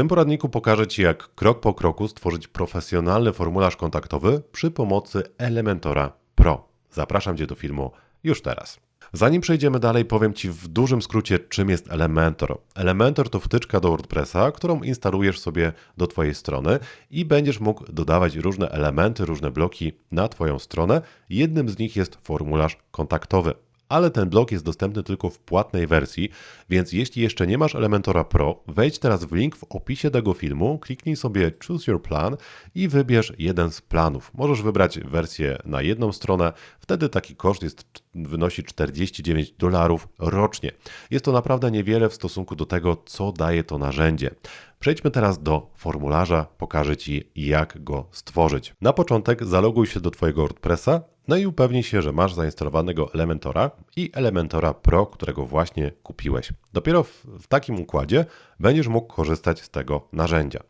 tym poradniku pokażę Ci, jak krok po kroku stworzyć profesjonalny formularz kontaktowy przy pomocy Elementora Pro. Zapraszam Cię do filmu już teraz. Zanim przejdziemy dalej, powiem Ci w dużym skrócie, czym jest Elementor. Elementor to wtyczka do WordPressa, którą instalujesz sobie do Twojej strony i będziesz mógł dodawać różne elementy, różne bloki na Twoją stronę. Jednym z nich jest formularz kontaktowy ale ten blok jest dostępny tylko w płatnej wersji, więc jeśli jeszcze nie masz Elementora Pro, wejdź teraz w link w opisie tego filmu, kliknij sobie Choose Your Plan i wybierz jeden z planów. Możesz wybrać wersję na jedną stronę, wtedy taki koszt jest, wynosi 49 dolarów rocznie. Jest to naprawdę niewiele w stosunku do tego, co daje to narzędzie. Przejdźmy teraz do formularza, pokażę Ci jak go stworzyć. Na początek zaloguj się do Twojego WordPressa, no i upewnij się, że masz zainstalowanego Elementora i Elementora Pro, którego właśnie kupiłeś. Dopiero w, w takim układzie będziesz mógł korzystać z tego narzędzia.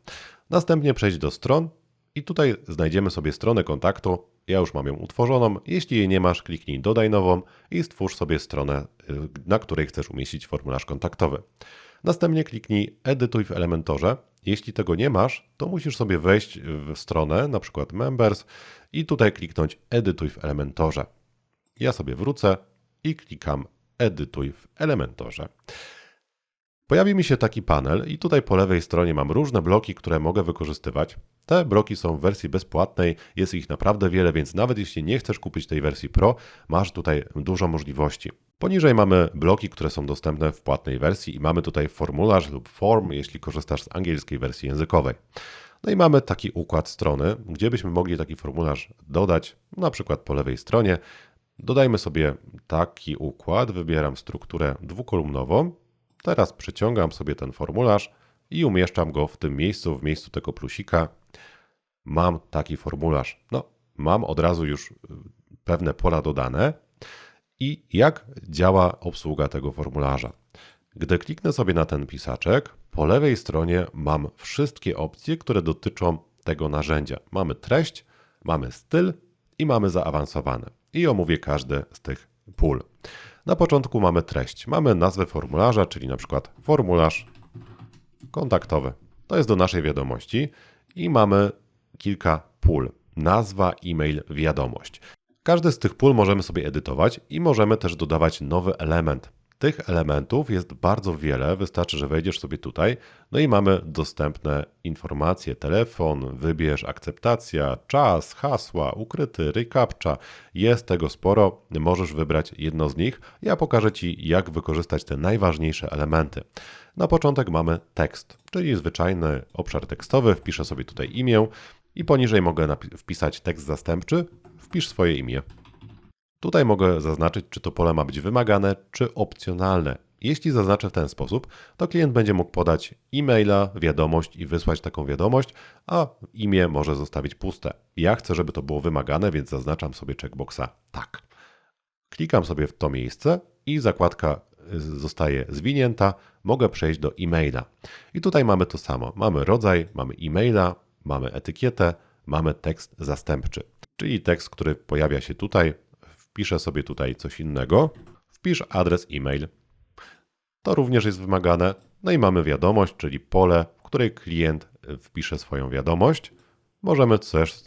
Następnie przejdź do stron i tutaj znajdziemy sobie stronę kontaktu. Ja już mam ją utworzoną. Jeśli jej nie masz, kliknij dodaj nową i stwórz sobie stronę, y, na której chcesz umieścić formularz kontaktowy. Następnie kliknij edytuj w Elementorze. Jeśli tego nie masz, to musisz sobie wejść w stronę, na przykład Members i tutaj kliknąć Edytuj w Elementorze. Ja sobie wrócę i klikam Edytuj w Elementorze. Pojawi mi się taki panel i tutaj po lewej stronie mam różne bloki, które mogę wykorzystywać. Te bloki są w wersji bezpłatnej, jest ich naprawdę wiele, więc nawet jeśli nie chcesz kupić tej wersji Pro, masz tutaj dużo możliwości. Poniżej mamy bloki, które są dostępne w płatnej wersji i mamy tutaj formularz lub form, jeśli korzystasz z angielskiej wersji językowej. No i mamy taki układ strony, gdzie byśmy mogli taki formularz dodać, na przykład po lewej stronie. Dodajmy sobie taki układ, wybieram strukturę dwukolumnową. Teraz przyciągam sobie ten formularz i umieszczam go w tym miejscu, w miejscu tego plusika. Mam taki formularz. No, mam od razu już y, pewne pola dodane. I jak działa obsługa tego formularza? Gdy kliknę sobie na ten pisaczek, po lewej stronie mam wszystkie opcje, które dotyczą tego narzędzia. Mamy treść, mamy styl i mamy zaawansowane. I omówię każde z tych pól. Na początku mamy treść. Mamy nazwę formularza, czyli na przykład formularz kontaktowy. To jest do naszej wiadomości i mamy kilka pól. Nazwa, e-mail, wiadomość. Każdy z tych pól możemy sobie edytować i możemy też dodawać nowy element. Tych elementów jest bardzo wiele, wystarczy, że wejdziesz sobie tutaj, no i mamy dostępne informacje, telefon, wybierz, akceptacja, czas, hasła, ukryty, recaptcha. Jest tego sporo, możesz wybrać jedno z nich. Ja pokażę Ci, jak wykorzystać te najważniejsze elementy. Na początek mamy tekst, czyli zwyczajny obszar tekstowy, wpiszę sobie tutaj imię i poniżej mogę wpisać tekst zastępczy, wpisz swoje imię. Tutaj mogę zaznaczyć, czy to pole ma być wymagane, czy opcjonalne. Jeśli zaznaczę w ten sposób, to klient będzie mógł podać e-maila, wiadomość i wysłać taką wiadomość, a imię może zostawić puste. Ja chcę, żeby to było wymagane, więc zaznaczam sobie checkboxa tak. Klikam sobie w to miejsce i zakładka y, zostaje zwinięta. Mogę przejść do e-maila. I tutaj mamy to samo. Mamy rodzaj, mamy e-maila, mamy etykietę, mamy tekst zastępczy, czyli tekst, który pojawia się tutaj, wpiszę sobie tutaj coś innego, wpisz adres e-mail. To również jest wymagane. No i mamy wiadomość, czyli pole, w której klient wpisze swoją wiadomość. Możemy też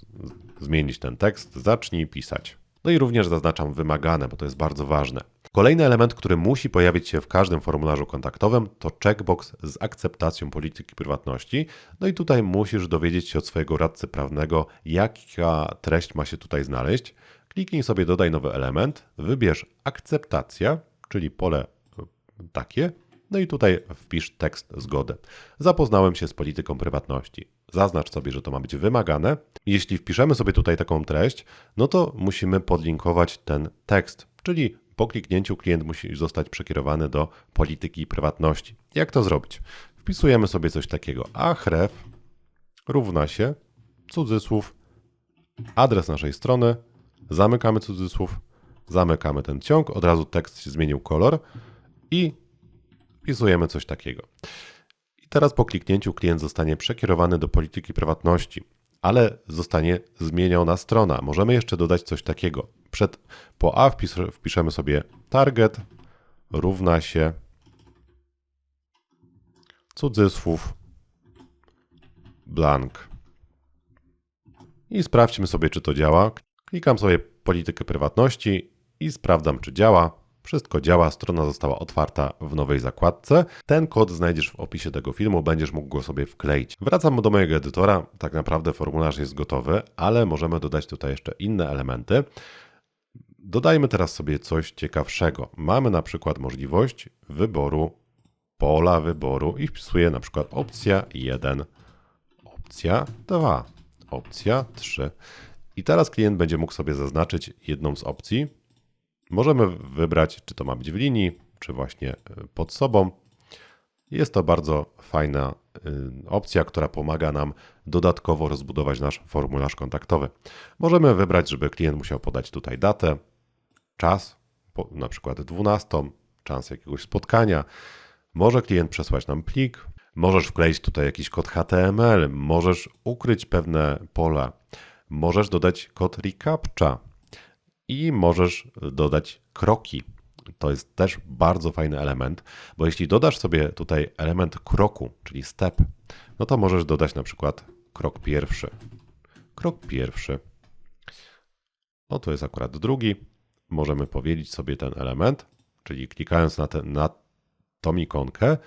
zmienić ten tekst, zacznij pisać. No i również zaznaczam wymagane, bo to jest bardzo ważne. Kolejny element, który musi pojawić się w każdym formularzu kontaktowym, to checkbox z akceptacją polityki prywatności. No i tutaj musisz dowiedzieć się od swojego radcy prawnego, jaka treść ma się tutaj znaleźć. Kliknij sobie dodaj nowy element, wybierz akceptacja, czyli pole e, takie, no i tutaj wpisz tekst zgody. Zapoznałem się z polityką prywatności. Zaznacz sobie, że to ma być wymagane. Jeśli wpiszemy sobie tutaj taką treść, no to musimy podlinkować ten tekst, czyli po kliknięciu klient musi zostać przekierowany do polityki prywatności. Jak to zrobić? Wpisujemy sobie coś takiego. Ahref równa się cudzysłów adres naszej strony zamykamy cudzysłów, zamykamy ten ciąg, od razu tekst się zmienił kolor i wpisujemy coś takiego. I teraz po kliknięciu klient zostanie przekierowany do polityki prywatności, ale zostanie zmieniona strona. Możemy jeszcze dodać coś takiego. Przed, po A wpis, wpiszemy sobie target równa się cudzysłów blank. I sprawdźmy sobie, czy to działa. Klikam sobie politykę prywatności i sprawdzam, czy działa. Wszystko działa, strona została otwarta w nowej zakładce. Ten kod znajdziesz w opisie tego filmu, będziesz mógł go sobie wkleić. Wracam do mojego edytora. Tak naprawdę formularz jest gotowy, ale możemy dodać tutaj jeszcze inne elementy. Dodajmy teraz sobie coś ciekawszego. Mamy na przykład możliwość wyboru pola wyboru i wpisuję na przykład opcja 1, opcja 2, opcja 3. I teraz klient będzie mógł sobie zaznaczyć jedną z opcji. Możemy wybrać, czy to ma być w linii, czy właśnie y, pod sobą. Jest to bardzo fajna y, opcja, która pomaga nam dodatkowo rozbudować nasz formularz kontaktowy. Możemy wybrać, żeby klient musiał podać tutaj datę, czas, na przykład 12, czas jakiegoś spotkania. Może klient przesłać nam plik, możesz wkleić tutaj jakiś kod HTML, możesz ukryć pewne pola, możesz dodać kod recaptcha i możesz dodać kroki. To jest też bardzo fajny element, bo jeśli dodasz sobie tutaj element kroku, czyli step, no to możesz dodać na przykład krok pierwszy. Krok pierwszy. No to jest akurat drugi. Możemy powiedzieć sobie ten element, czyli klikając na, ten, na tą ikonkę,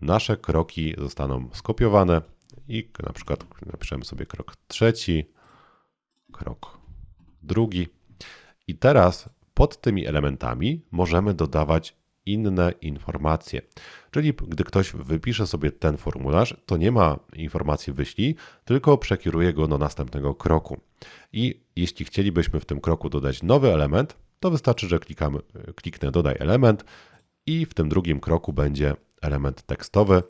nasze kroki zostaną skopiowane i na przykład napiszemy sobie krok trzeci, krok drugi. I teraz pod tymi elementami możemy dodawać inne informacje. Czyli gdy ktoś wypisze sobie ten formularz, to nie ma informacji wyślij, tylko przekieruje go do następnego kroku. I jeśli chcielibyśmy w tym kroku dodać nowy element, to wystarczy, że klikamy, kliknę dodaj element i w tym drugim kroku będzie element tekstowy.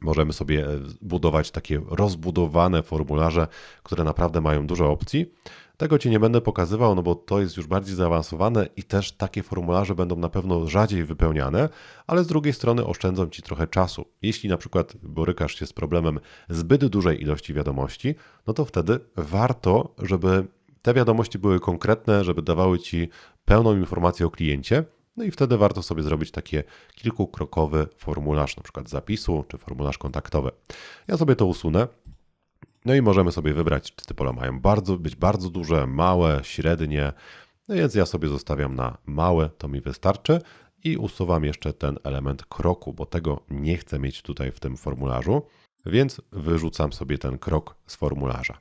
Możemy sobie budować takie rozbudowane formularze, które naprawdę mają dużo opcji. Tego Ci nie będę pokazywał, no bo to jest już bardziej zaawansowane i też takie formularze będą na pewno rzadziej wypełniane, ale z drugiej strony oszczędzą Ci trochę czasu. Jeśli na przykład borykasz się z problemem zbyt dużej ilości wiadomości, no to wtedy warto, żeby te wiadomości były konkretne, żeby dawały Ci pełną informację o kliencie, no i wtedy warto sobie zrobić takie kilkukrokowy formularz, na przykład zapisu czy formularz kontaktowy. Ja sobie to usunę. No i możemy sobie wybrać, czy te pola mają bardzo, być bardzo duże, małe, średnie. No więc ja sobie zostawiam na małe, to mi wystarczy. I usuwam jeszcze ten element kroku, bo tego nie chcę mieć tutaj w tym formularzu, więc wyrzucam sobie ten krok z formularza.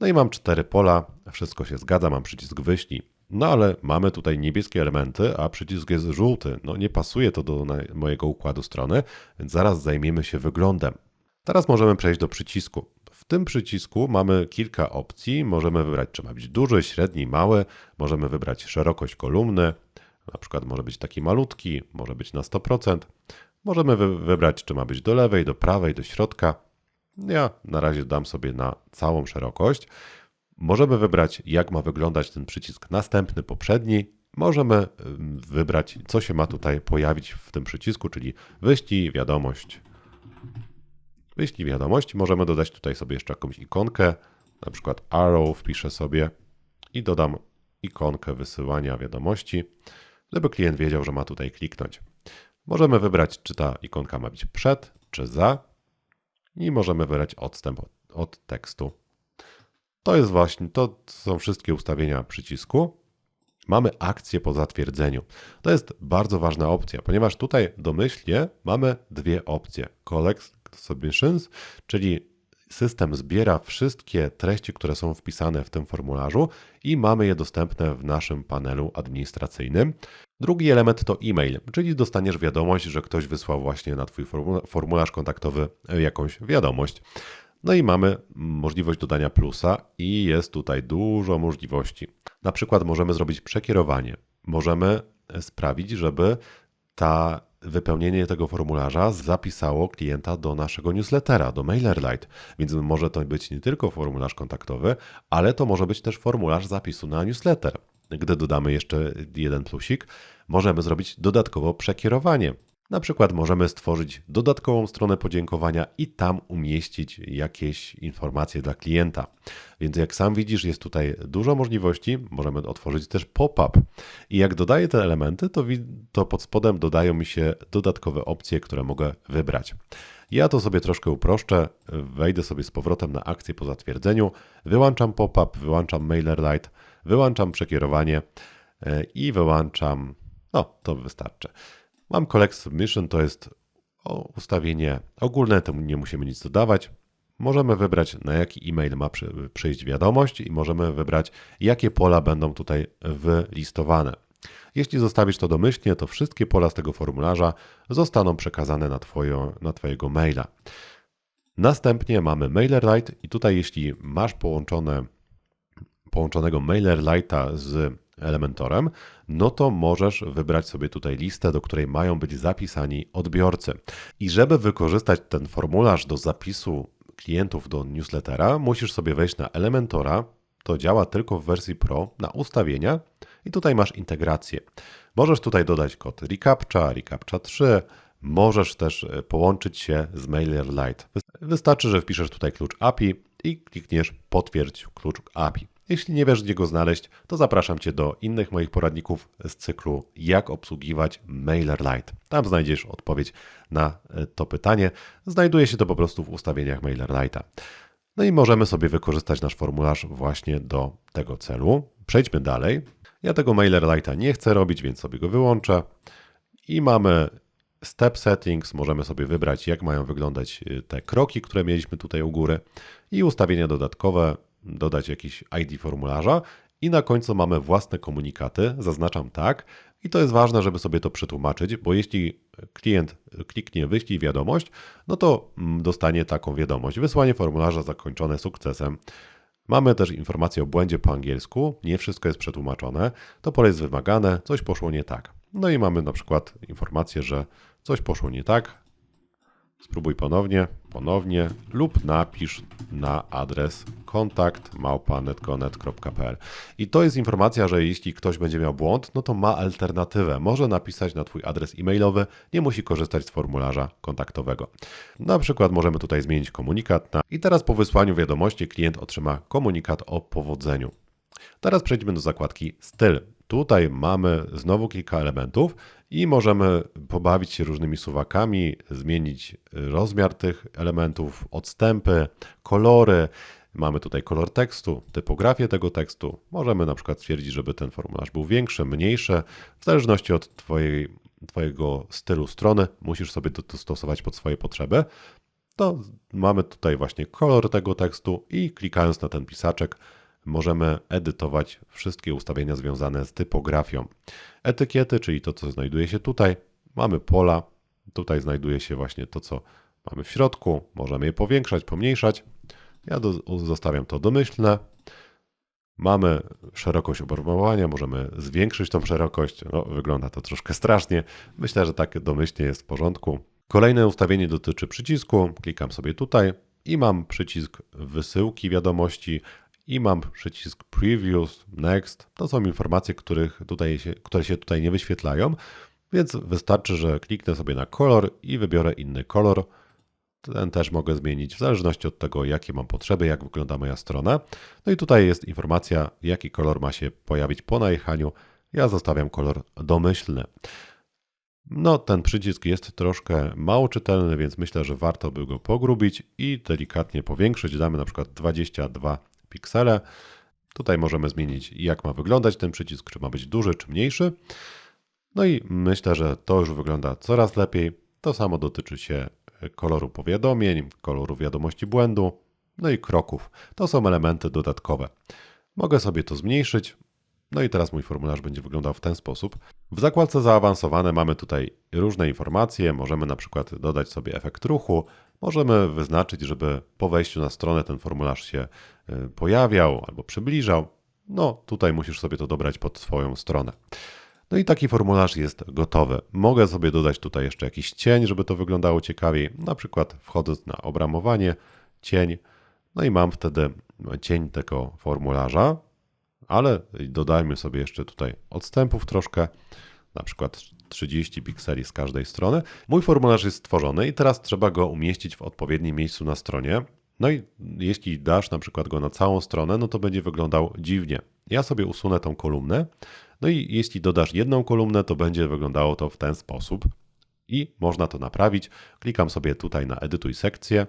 No i mam cztery pola, wszystko się zgadza, mam przycisk wyślij. No ale mamy tutaj niebieskie elementy, a przycisk jest żółty. No nie pasuje to do mojego układu strony, więc zaraz zajmiemy się wyglądem. Teraz możemy przejść do przycisku. W tym przycisku mamy kilka opcji. Możemy wybrać, czy ma być duży, średni, mały. Możemy wybrać szerokość kolumny. Na przykład może być taki malutki, może być na 100%. Możemy wy wybrać, czy ma być do lewej, do prawej, do środka. Ja na razie dam sobie na całą szerokość. Możemy wybrać, jak ma wyglądać ten przycisk następny, poprzedni. Możemy wybrać, co się ma tutaj pojawić w tym przycisku, czyli wyślij wiadomość. Wyślij wiadomość. Możemy dodać tutaj sobie jeszcze jakąś ikonkę, na przykład arrow wpiszę sobie i dodam ikonkę wysyłania wiadomości, żeby klient wiedział, że ma tutaj kliknąć. Możemy wybrać, czy ta ikonka ma być przed, czy za i możemy wybrać odstęp od tekstu. To jest właśnie, to są wszystkie ustawienia przycisku. Mamy akcję po zatwierdzeniu. To jest bardzo ważna opcja, ponieważ tutaj domyślnie mamy dwie opcje. Collect submissions, czyli system zbiera wszystkie treści, które są wpisane w tym formularzu i mamy je dostępne w naszym panelu administracyjnym. Drugi element to e-mail, czyli dostaniesz wiadomość, że ktoś wysłał właśnie na Twój formularz kontaktowy jakąś wiadomość. No i mamy możliwość dodania plusa i jest tutaj dużo możliwości. Na przykład możemy zrobić przekierowanie. Możemy sprawić, żeby ta wypełnienie tego formularza zapisało klienta do naszego newslettera, do MailerLite. Więc może to być nie tylko formularz kontaktowy, ale to może być też formularz zapisu na newsletter. Gdy dodamy jeszcze jeden plusik, możemy zrobić dodatkowo przekierowanie. Na przykład możemy stworzyć dodatkową stronę podziękowania i tam umieścić jakieś informacje dla klienta. Więc jak sam widzisz, jest tutaj dużo możliwości. Możemy otworzyć też pop-up. I jak dodaję te elementy, to, to pod spodem dodają mi się dodatkowe opcje, które mogę wybrać. Ja to sobie troszkę uproszczę, wejdę sobie z powrotem na akcję po zatwierdzeniu, wyłączam pop-up, wyłączam MailerLite, wyłączam przekierowanie e, i wyłączam, no to wystarczy. Mam Collect Submission, to jest ustawienie ogólne, temu nie musimy nic dodawać. Możemy wybrać, na jaki e-mail ma przyjść wiadomość i możemy wybrać, jakie pola będą tutaj wylistowane. Jeśli zostawisz to domyślnie, to wszystkie pola z tego formularza zostaną przekazane na, twoją, na Twojego maila. Następnie mamy MailerLite i tutaj jeśli masz połączone, połączonego MailerLite'a z Elementorem, no to możesz wybrać sobie tutaj listę, do której mają być zapisani odbiorcy. I żeby wykorzystać ten formularz do zapisu klientów do newslettera, musisz sobie wejść na Elementora. To działa tylko w wersji Pro na ustawienia i tutaj masz integrację. Możesz tutaj dodać kod reCAPTCHA, reCAPTCHA 3, możesz też e, połączyć się z MailerLite. Wystarczy, że wpiszesz tutaj klucz API i klikniesz potwierdź klucz API. Jeśli nie wiesz, gdzie go znaleźć, to zapraszam Cię do innych moich poradników z cyklu Jak obsługiwać MailerLite. Tam znajdziesz odpowiedź na e, to pytanie. Znajduje się to po prostu w ustawieniach MailerLite'a. No i możemy sobie wykorzystać nasz formularz właśnie do tego celu. Przejdźmy dalej. Ja tego MailerLite'a nie chcę robić, więc sobie go wyłączę. I mamy Step Settings. Możemy sobie wybrać, jak mają wyglądać e, te kroki, które mieliśmy tutaj u góry. I ustawienia dodatkowe dodać jakiś ID formularza i na końcu mamy własne komunikaty, zaznaczam tak. I to jest ważne, żeby sobie to przetłumaczyć, bo jeśli klient kliknie wyślij wiadomość, no to mm, dostanie taką wiadomość. Wysłanie formularza zakończone sukcesem. Mamy też informację o błędzie po angielsku, nie wszystko jest przetłumaczone, to pole jest wymagane, coś poszło nie tak. No i mamy na przykład informację, że coś poszło nie tak, Spróbuj ponownie, ponownie lub napisz na adres kontakt małpa.netconet.pl. I to jest informacja, że jeśli ktoś będzie miał błąd, no to ma alternatywę. Może napisać na Twój adres e-mailowy, nie musi korzystać z formularza kontaktowego. Na przykład możemy tutaj zmienić komunikat na i teraz po wysłaniu wiadomości klient otrzyma komunikat o powodzeniu. Teraz przejdźmy do zakładki styl. Tutaj mamy znowu kilka elementów i możemy pobawić się różnymi suwakami, zmienić rozmiar tych elementów, odstępy, kolory. Mamy tutaj kolor tekstu, typografię tego tekstu. Możemy na przykład stwierdzić, żeby ten formularz był większy, mniejszy, w zależności od twojej, Twojego stylu strony. Musisz sobie to dostosować pod swoje potrzeby. To mamy tutaj właśnie kolor tego tekstu i klikając na ten pisaczek możemy edytować wszystkie ustawienia związane z typografią. Etykiety, czyli to, co znajduje się tutaj, mamy pola, tutaj znajduje się właśnie to, co mamy w środku, możemy je powiększać, pomniejszać. Ja do, zostawiam to domyślne. Mamy szerokość obramowania, możemy zwiększyć tą szerokość. No, wygląda to troszkę strasznie. Myślę, że tak domyślnie jest w porządku. Kolejne ustawienie dotyczy przycisku. Klikam sobie tutaj i mam przycisk wysyłki wiadomości i mam przycisk Previews, Next. To są informacje, których tutaj się, które się tutaj nie wyświetlają, więc wystarczy, że kliknę sobie na kolor i wybiorę inny kolor. Ten też mogę zmienić w zależności od tego, jakie mam potrzeby, jak wygląda moja strona. No i tutaj jest informacja, jaki kolor ma się pojawić po najechaniu. Ja zostawiam kolor domyślny. No, ten przycisk jest troszkę mało czytelny, więc myślę, że warto by go pogrubić i delikatnie powiększyć. Damy na przykład 22 piksele. Tutaj możemy zmienić, jak ma wyglądać ten przycisk, czy ma być duży, czy mniejszy. No i myślę, że to już wygląda coraz lepiej. To samo dotyczy się koloru powiadomień, koloru wiadomości błędu, no i kroków. To są elementy dodatkowe. Mogę sobie to zmniejszyć. No i teraz mój formularz będzie wyglądał w ten sposób. W zakładce zaawansowane mamy tutaj różne informacje. Możemy na przykład dodać sobie efekt ruchu, możemy wyznaczyć, żeby po wejściu na stronę ten formularz się y, pojawiał albo przybliżał. No, tutaj musisz sobie to dobrać pod swoją stronę. No i taki formularz jest gotowy. Mogę sobie dodać tutaj jeszcze jakiś cień, żeby to wyglądało ciekawiej. Na przykład wchodząc na obramowanie, cień. No i mam wtedy cień tego formularza, ale dodajmy sobie jeszcze tutaj odstępów troszkę, na przykład 30 pikseli z każdej strony. Mój formularz jest stworzony i teraz trzeba go umieścić w odpowiednim miejscu na stronie. No i jeśli dasz na przykład go na całą stronę, no to będzie wyglądał dziwnie. Ja sobie usunę tą kolumnę. No i jeśli dodasz jedną kolumnę, to będzie wyglądało to w ten sposób. I można to naprawić. Klikam sobie tutaj na edytuj sekcję.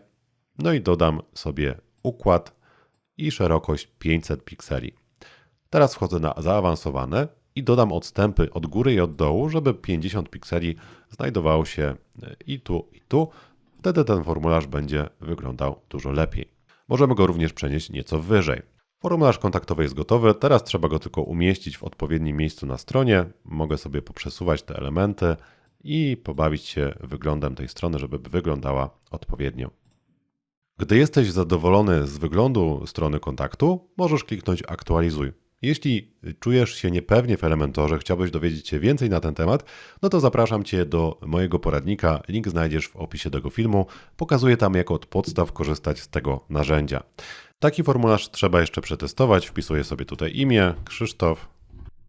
No i dodam sobie układ i szerokość 500 pikseli. Teraz wchodzę na zaawansowane i dodam odstępy od góry i od dołu, żeby 50 pikseli znajdowało się i tu, i tu. Wtedy ten formularz będzie wyglądał dużo lepiej. Możemy go również przenieść nieco wyżej. Formularz kontaktowy jest gotowy, teraz trzeba go tylko umieścić w odpowiednim miejscu na stronie. Mogę sobie poprzesuwać te elementy i pobawić się wyglądem tej strony, żeby wyglądała odpowiednio. Gdy jesteś zadowolony z wyglądu strony kontaktu, możesz kliknąć aktualizuj. Jeśli czujesz się niepewnie w Elementorze, chciałbyś dowiedzieć się więcej na ten temat, no to zapraszam Cię do mojego poradnika. Link znajdziesz w opisie tego filmu. Pokazuję tam, jak od podstaw korzystać z tego narzędzia. Taki formularz trzeba jeszcze przetestować. Wpisuję sobie tutaj imię, Krzysztof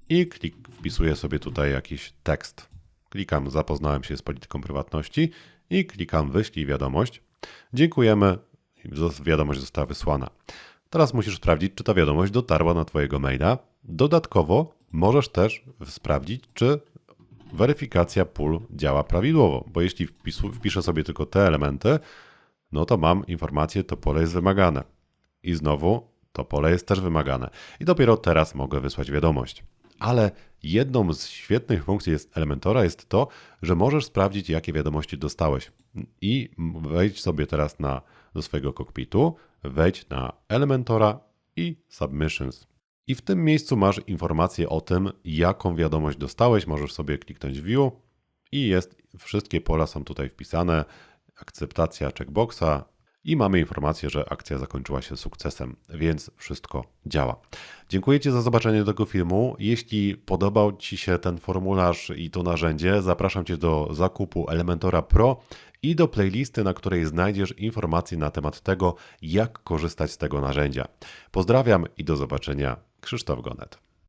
i klik, wpisuję sobie tutaj jakiś tekst. Klikam zapoznałem się z polityką prywatności i klikam wyślij wiadomość. Dziękujemy. Wiadomość została wysłana. Teraz musisz sprawdzić, czy ta wiadomość dotarła na Twojego maila. Dodatkowo możesz też sprawdzić, czy weryfikacja pól działa prawidłowo, bo jeśli wpiszę sobie tylko te elementy, no to mam informację, to pole jest wymagane. I znowu to pole jest też wymagane. I dopiero teraz mogę wysłać wiadomość. Ale jedną z świetnych funkcji jest Elementora jest to, że możesz sprawdzić, jakie wiadomości dostałeś. I wejdź sobie teraz na, do swojego kokpitu, wejdź na Elementora i Submissions. I w tym miejscu masz informację o tym, jaką wiadomość dostałeś. Możesz sobie kliknąć View i jest, wszystkie pola są tutaj wpisane. Akceptacja checkboxa i mamy informację, że akcja zakończyła się sukcesem, więc wszystko działa. Dziękuję Ci za zobaczenie tego filmu. Jeśli podobał Ci się ten formularz i to narzędzie, zapraszam Cię do zakupu Elementora Pro i do playlisty, na której znajdziesz informacje na temat tego, jak korzystać z tego narzędzia. Pozdrawiam i do zobaczenia. Krzysztof Gonet.